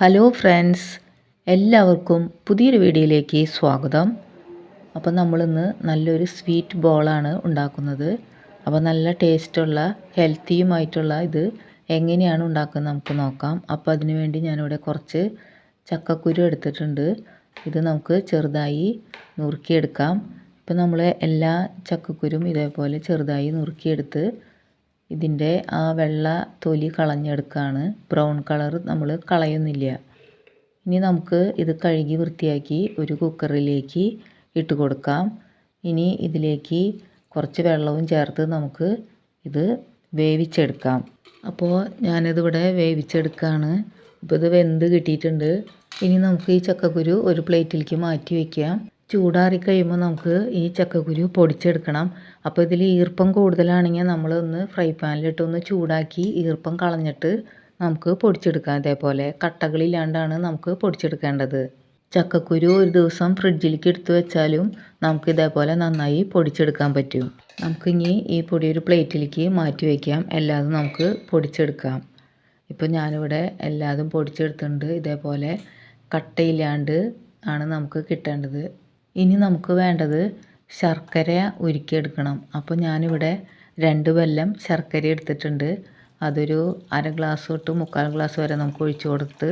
Hello friends എല്ലാവർക്കും പുതിയൊരു വീഡിയോയിലേക്ക് സ്വാഗതം. അപ്പോൾ നമ്മളിന്ന് നല്ലൊരു സ്വീറ്റ് ബോളാണ് ഉണ്ടാക്കുന്നത്. അപ്പോൾ നല്ല ടേസ്റ്റുള്ള ഹെൽത്തിയുമായിട്ടുള്ള ഇത് എങ്ങനെയാണ് ഉണ്ടാക്കുന്നത് നമുക്ക് നോക്കാം. അപ്പോൾ അതിന് വേണ്ടി ഞാനിവിടെ കുറച്ച് ചക്കക്കുരു എടുത്തിട്ടുണ്ട്. ഇത് നമുക്ക് ചെറുതായി നുറുക്കിയെടുക്കാം. ഇപ്പോൾ നമ്മൾ എല്ലാ ചക്കക്കുരും ഇതേപോലെ ചെറുതായി നുറുക്കിയെടുത്ത് ഇതിന്റെ ആ വെള്ള തൊലി കളഞ്ഞെടുക്കുകയാണ് ബ്രൗൺ കളർ നമ്മൾ കളയുന്നില്ല. ഇനി നമുക്ക് ഇത് കഴുകി വൃത്തിയാക്കി ഒരു കുക്കറിലേക്ക് ഇട്ട് കൊടുക്കാം. ഇനി ഇതിലേക്ക് കുറച്ച് വെള്ളവും ചേർത്ത് നമുക്ക് ഇത് വേവിച്ചെടുക്കാം. അപ്പോൾ ഞാനിതിവിടെ വേവിച്ചെടുക്കുകയാണ് ഇപ്പോൾ ഇത് വെന്ത് കിട്ടിയിട്ടുണ്ട്. ഇനി നമുക്ക് ഈ ചക്കക്കുരു ഒരു പ്ലേറ്റിലേക്ക് മാറ്റി വയ്ക്കാം ചൂടാറി കഴിയുമ്പോൾ നമുക്ക് ഈ ചക്കക്കുരു പൊടിച്ചെടുക്കണം. അപ്പോൾ ഇതിൽ ഈർപ്പം കൂടുതലാണെങ്കിൽ നമ്മളൊന്ന് ഫ്രൈ പാനിലിട്ടൊന്ന് ചൂടാക്കി ഈർപ്പം കളഞ്ഞിട്ട് നമുക്ക് പൊടിച്ചെടുക്കാം. അതേപോലെ കട്ടകളില്ലാണ്ടാണ് നമുക്ക് പൊടിച്ചെടുക്കേണ്ടത്. ചക്കക്കുരു ഒരു ദിവസം ഫ്രിഡ്ജിലേക്ക് എടുത്ത് വെച്ചാലും നമുക്ക് ഇതേപോലെ നന്നായി പൊടിച്ചെടുക്കാൻ പറ്റും. നമുക്കിനി ഈ പൊടി ഒരു പ്ലേറ്റിലേക്ക് മാറ്റി വയ്ക്കാം. എല്ലാതും നമുക്ക് പൊടിച്ചെടുക്കാം. ഇപ്പോൾ ഞാനിവിടെ എല്ലാതും പൊടിച്ചെടുത്തിട്ടുണ്ട്. ഇതേപോലെ കട്ടയില്ലാണ്ട് ആണ് നമുക്ക് കിട്ടേണ്ടത്. ഇനി നമുക്ക് വേണ്ടത് ശർക്കര ഉരുക്കിയെടുക്കണം. അപ്പോൾ ഞാനിവിടെ രണ്ട് വെല്ലം ശർക്കര എടുത്തിട്ടുണ്ട്. അതൊരു അര ഗ്ലാസ് തൊട്ട് മുക്കാൽ ഗ്ലാസ് വരെ നമുക്ക് ഒഴിച്ചു കൊടുത്ത്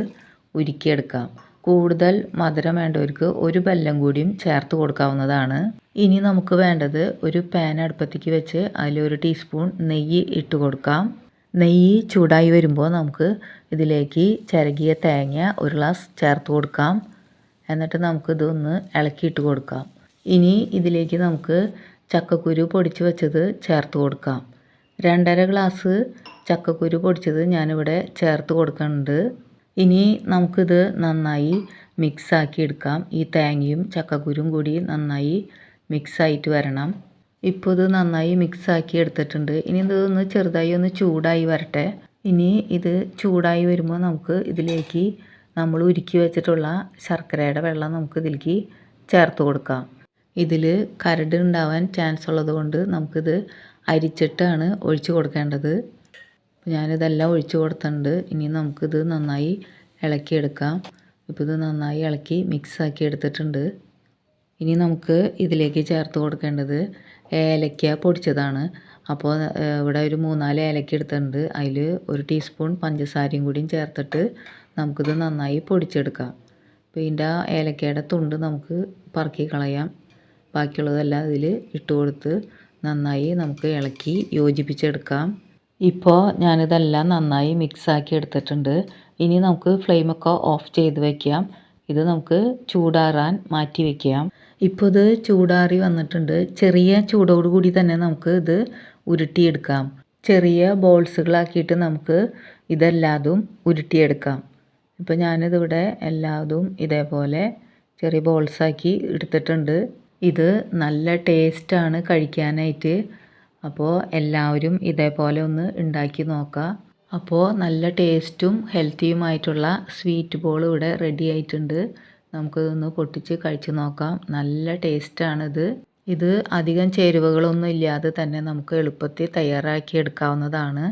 ഉരുക്കിയെടുക്കാം. കൂടുതൽ മധുരം വേണ്ടവർക്ക് ഒരു ബെല്ലം കൂടിയും ചേർത്ത് കൊടുക്കാവുന്നതാണ്. ഇനി നമുക്ക് വേണ്ടത് ഒരു പാൻ അടുപ്പത്തേക്ക് വെച്ച് അതിലൊരു ടീസ്പൂൺ നെയ്യ് ഇട്ട് കൊടുക്കാം. നെയ്യ് ചൂടായി വരുമ്പോൾ നമുക്ക് ഇതിലേക്ക് ചിരകിയ തേങ്ങ ഒരു ഗ്ലാസ് ചേർത്ത് കൊടുക്കാം. എന്നിട്ട് നമുക്കിതൊന്ന് ഇളക്കിയിട്ട് കൊടുക്കാം. ഇനി ഇതിലേക്ക് നമുക്ക് ചക്കക്കുരു പൊടിച്ച് വെച്ചത് ചേർത്ത് കൊടുക്കാം. രണ്ടര ഗ്ലാസ് ചക്കക്കുരു പൊടിച്ചത് ഞാനിവിടെ ചേർത്ത് കൊടുക്കുന്നുണ്ട്. ഇനി നമുക്കിത് നന്നായി മിക്സാക്കി എടുക്കാം. ഈ തേങ്ങയും ചക്കക്കുരും കൂടി നന്നായി മിക്സായിട്ട് വരണം. ഇപ്പോൾ ഇത് നന്നായി മിക്സാക്കി എടുത്തിട്ടുണ്ട്. ഇനി ഇതൊന്ന് ചെറുതായി ഒന്ന് ചൂടായി വരട്ടെ. ഇനി ഇത് ചൂടായി വരുമ്പോൾ നമുക്ക് ഇതിലേക്ക് നമ്മൾ ഉരുക്കി വെച്ചിട്ടുള്ള ശർക്കരയുടെ വെള്ളം നമുക്ക് ഇതിലേക്ക് ചേർത്ത് കൊടുക്കാം. ഇതിൽ കരട് ഉണ്ടാവാൻ ചാൻസ് ഉള്ളത് കൊണ്ട് നമുക്കിത് അരിച്ചിട്ടാണ് ഒഴിച്ച് കൊടുക്കേണ്ടത്. ഞാനിതെല്ലാം ഒഴിച്ച് കൊടുത്തിട്ടുണ്ട്. ഇനി നമുക്കിത് നന്നായി ഇളക്കിയെടുക്കാം. ഇപ്പോൾ ഇത് നന്നായി ഇളക്കി മിക്സ് ആക്കി എടുത്തിട്ടുണ്ട്. ഇനി നമുക്ക് ഇതിലേക്ക് ചേർത്ത് കൊടുക്കേണ്ടത് ഏലക്ക പൊടിച്ചതാണ്. അപ്പോൾ ഇവിടെ ഒരു മൂന്നാൽ ഏലക്ക എടുത്തിട്ടുണ്ട്. അതിൽ ഒരു ടീസ്പൂൺ പഞ്ചസാരയും കൂടിയും ചേർത്തിട്ട് നമുക്കിത് നന്നായി പൊടിച്ചെടുക്കാം. അപ്പോൾ ഇതിന്റെ ആ ഏലക്കയുടെ തുണ്ട് നമുക്ക് പറക്കി കളയാം. ബാക്കിയുള്ളതെല്ലാം ഇതിൽ ഇട്ട് കൊടുത്ത് നന്നായി നമുക്ക് ഇളക്കി യോജിപ്പിച്ചെടുക്കാം. ഇപ്പോൾ ഞാനിതെല്ലാം നന്നായി മിക്സാക്കി എടുത്തിട്ടുണ്ട്. ഇനി നമുക്ക് ഫ്ലെയിമൊക്കെ ഓഫ് ചെയ്ത് വയ്ക്കാം ഇത് നമുക്ക് ചൂടാറാൻ മാറ്റി വയ്ക്കാം ഇപ്പോൾ ഇത് ചൂടാറി വന്നിട്ടുണ്ട്. ചെറിയ ചൂടോടുകൂടി തന്നെ നമുക്ക് ഇത് ഉരുട്ടിയെടുക്കാം. ചെറിയ ബോൾസുകളാക്കിയിട്ട് നമുക്ക് ഇതെല്ലാതും ഉരുട്ടിയെടുക്കാം. ഇപ്പോൾ ഞാനിതിവിടെ എല്ലാതും ഇതേപോലെ ചെറിയ ബോൾസാക്കി എടുത്തിട്ടുണ്ട്. ഇത് നല്ല ടേസ്റ്റാണ് കഴിക്കാനായിട്ട്. അപ്പോൾ എല്ലാവരും ഇതേപോലെ ഒന്ന് ഉണ്ടാക്കി നോക്കുക അപ്പോൾ നല്ല ടേസ്റ്റും ഹെൽത്തിയുമായിട്ടുള്ള സ്വീറ്റ് ബോൾ ഇവിടെ റെഡി ആയിട്ടുണ്ട്. നമുക്കിതൊന്ന് പൊട്ടിച്ച് കഴിച്ച് നോക്കാം. നല്ല ടേസ്റ്റാണിത്. ഇത് അധികം ചേരുവകളൊന്നും ഇല്ലാതെ തന്നെ നമുക്ക് എളുപ്പത്തിൽ തയ്യാറാക്കി എടുക്കാവുന്നതാണ്.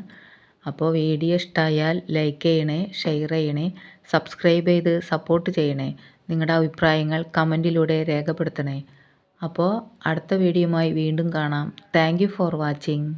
അപ്പോൾ വീഡിയോ ഇഷ്ടമായാൽ ലൈക്ക് ചെയ്യണേ ഷെയർ ചെയ്യണേ സബ്സ്ക്രൈബ് ചെയ്ത് സപ്പോർട്ട് ചെയ്യണേ. നിങ്ങളുടെ അഭിപ്രായങ്ങൾ കമന്റിലൂടെ രേഖപ്പെടുത്തണേ. അപ്പോൾ അടുത്ത വീഡിയോയുമായി വീണ്ടും കാണാം. Thank for watching